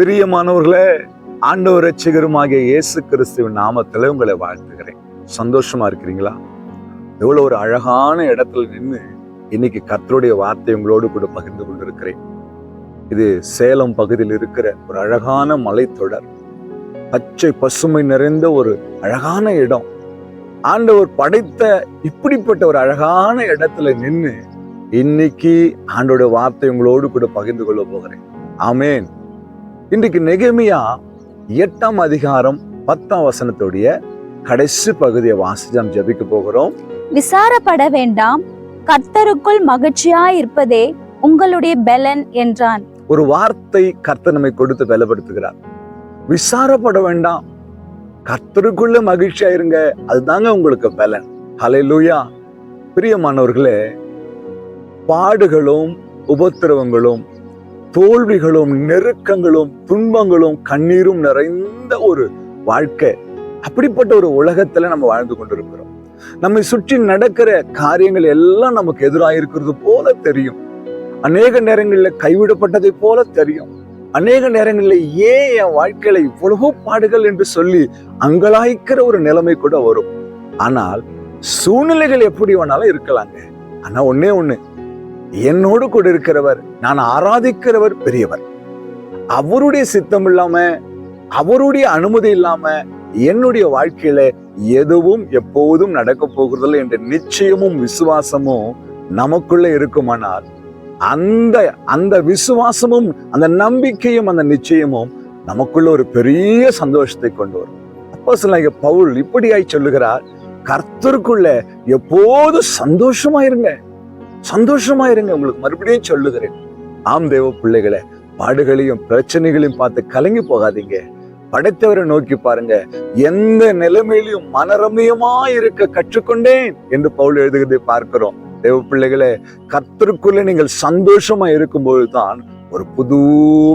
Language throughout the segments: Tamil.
பிரியமானவர்களே ஆண்டவர் ரட்சகருமாகிய இயேசு கிறிஸ்துவின் நாமத்தில் உங்களை வாழ்த்துகிறேன். சந்தோஷமா இருக்கிறீங்களா? எவ்வளோ ஒரு அழகான இடத்துல நின்று இன்னைக்கு கர்த்தருடைய வார்த்தை உங்களோடு கூட பகிர்ந்து கொண்டிருக்கிறேன். இது சேலம் பகுதியில் இருக்கிற ஒரு அழகான மலைத்தொடர். பச்சை பசுமை நிறைந்த ஒரு அழகான இடம். ஆண்டவர் படைத்த இப்படிப்பட்ட ஒரு அழகான இடத்துல நின்று இன்னைக்கு ஆண்டோட வார்த்தை உங்களோடு கூட பகிர்ந்து கொள்ள போகிறேன். ஆமேன். இன்றைக்கு நெகமியா எட்டாம் அதிகாரம் பத்தாம் வசனத்துடைய கடைசி பகுதியை வாசிஜாம் ஜபிக்க போகிறோம். விசாரப்பட வேண்டாம். கர்த்தருக்குள் மகிழ்ச்சியாய் இருப்பதே உங்களுடைய பெலன் என்றான். ஒரு வார்த்தை கர்த்தர் நம்மை கொடுத்து பலப்படுத்துகிறார். விசாரப்பட வேண்டாம். கர்த்தருக்குள்ள மகிழ்ச்சியா இருங்க அதுதாங்க உங்களுக்கு பலன். ஹalleluya பிரியமானவர்களே பாடுகளும் உபத்திரவங்களும் தோல்விகளும் நெருக்கங்களும் துன்பங்களும் கண்ணீரும் நிறைந்த ஒரு வாழ்க்கை. அப்படிப்பட்ட ஒரு உலகத்துல நம்ம வாழ்ந்து கொண்டிருக்கிறோம். நம்மை சுற்றி நடக்கிற காரியங்கள் எல்லாம் நமக்கு எதிராக இருக்கிறது போல தெரியும். அநேக நேரங்களில் கைவிடப்பட்டதை போல தெரியும். அநேக நேரங்களில் ஏன் என் வாழ்க்கையில இவ்வளவோ பாடுகள் என்று சொல்லி அங்கலாய்க்கிற ஒரு நிலைமை கூட வரும். ஆனால் சூழ்நிலைகள் எப்படி வேணாலும் இருக்கலாங்க. ஆனா ஒன்னே ஒண்ணு என்னோடு கூட இருக்கிறவர் நான் ஆராதிக்கிறவர் பெரியவர். அவருடைய சித்தம் இல்லாம அவருடைய அனுமதி இல்லாம என்னுடைய வாழ்க்கையில எதுவும் எப்போதும் நடக்க போகிறதில்லை என்ற நிச்சயமும் விசுவாசமும் நமக்குள்ள இருக்குமானால் அந்த அந்த விசுவாசமும் அந்த நம்பிக்கையும் அந்த நிச்சயமும் நமக்குள்ள ஒரு பெரிய சந்தோஷத்தை கொண்டு வரும். அப்போ சில பவுல் இப்படியாய் சொல்லுகிறார் கர்த்தருக்குள்ள எப்போது சந்தோஷமா இருங்க சந்தோஷமா இருங்க உங்களுக்கு மறுபடியும் சொல்லுகிறேன். ஆம் தேவ பிள்ளைகளை பாடுகளையும் பிரச்சனைகளையும் பார்த்து கலங்கி போகாதீங்க. படைத்தவரை நோக்கி பாருங்க. எந்த நிலைமையிலும் மனரமியமா இருக்க கற்றுக்கொண்டேன் என்று பவுல் எழுதுகிறதை பார்க்கிறோம். தேவ பிள்ளைகளே கத்திற்குள்ள நீங்கள் சந்தோஷமா இருக்கும்போது தான் ஒரு புது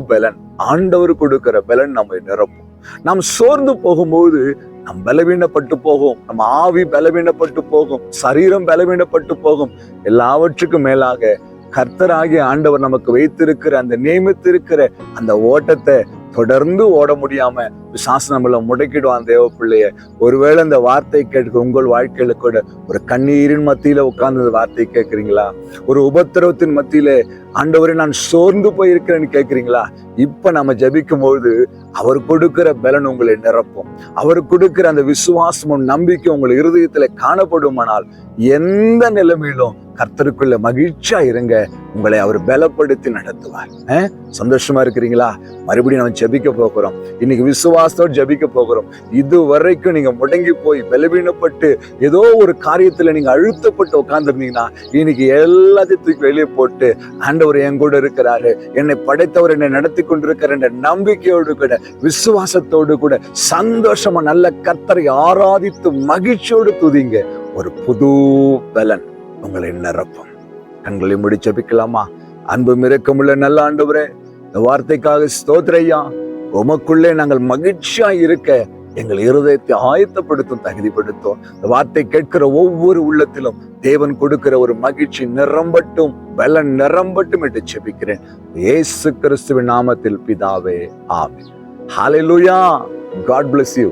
பலன் ஆண்டவர் கொடுக்கிற பலன் நம்மை நிரப்பும். நாம் சோர்ந்து போகும்போது நம் பலவீனப்பட்டு போகும். நம் ஆவி பலவீனப்பட்டு போகும். சரீரம் பலவீனப்பட்டு போகும். எல்லாவற்றுக்கும் மேலாக கர்த்தராகிய ஆண்டவர் நமக்கு வைத்திருக்கிற அந்த நியமித்திருக்கிற அந்த ஓட்டத்தை தொடர்ந்து ஓட முடியாம பிசாசு நம்மள முடக்கிடுவான் தேவ பிள்ளைய ஒருவேளை அந்த வார்த்தை கேட்க உங்கள் வாழ்க்கையில கூட ஒரு கண்ணீரின் மத்தியில உட்கார்ந்து வார்த்தை கேட்குறீங்களா? ஒரு உபத்திரவத்தின் மத்தியில ஆண்டவரை நான் சோர்ந்து போயிருக்கிறேன்னு கேட்குறீங்களா இப்ப நம்ம ஜபிக்கும் பொழுது அவர் கொடுக்கிற பலன் உங்களை நிரப்பும். அவர் கொடுக்கிற அந்த விசுவாசமும் நம்பிக்கை உங்கள் இருதயத்தில் காணப்படுமானால் எந்த நிலைமையிலும் கர்த்தருக்குள்ள மகிழ்ச்சியா இருங்க. உங்களை அவர் பலப்படுத்தி நடத்துவார். சந்தோஷமா இருக்கிறீங்களா? மறுபடியும் நம்ம ஜெபிக்க போகிறோம். இன்னைக்கு விசுவாசத்தோடு ஜபிக்க போகிறோம். இது வரைக்கும் நீங்க முடங்கி போய் பலவீனப்பட்டு ஏதோ ஒரு காரியத்துல நீங்க அழுத்தப்பட்டு உட்காந்துருந்தீங்கன்னா இன்னைக்கு எல்லாத்தையும் தூக்கி வெளியே போட்டு ஆண்டவர் என் கூட இருக்கிறாரு. என்னை படைத்தவர் என்னை நடத்தி கொண்டிருக்கிற என்ற நம்பிக்கையோடு கூட விசுவாசத்தோடு கூட சந்தோஷமா நல்ல கத்தரை ஆராதித்து மகிழ்ச்சியோடு துதிங்க. ஒரு புது பலன் உங்களை நிரப்பும். கண்களை முடி ஜபிக்கலாமா? அன்பு மிரக்கமுள்ள நல்ல ஆண்டவரே இந்த வார்த்தைக்காக ஸ்தோத்ரையா உமக்குள்ளே நாங்கள் மகிழ்ச்சியா இருக்க எங்கள் இருதயத்தை ஆயத்தப்படுத்தும் தகுதிப்படுத்தும். இந்த வார்த்தை கேட்கிற ஒவ்வொரு உள்ளத்திலும் தேவன் கொடுக்கிற ஒரு மகிழ்ச்சி நிரம்பட்டும் பலன் நிரம்பட்டும் என்று செபிக்கிறேன் இயேசு கிறிஸ்துவின் நாமத்தில் பிதாவே ஆமென். ஹalleluya காட் bless you.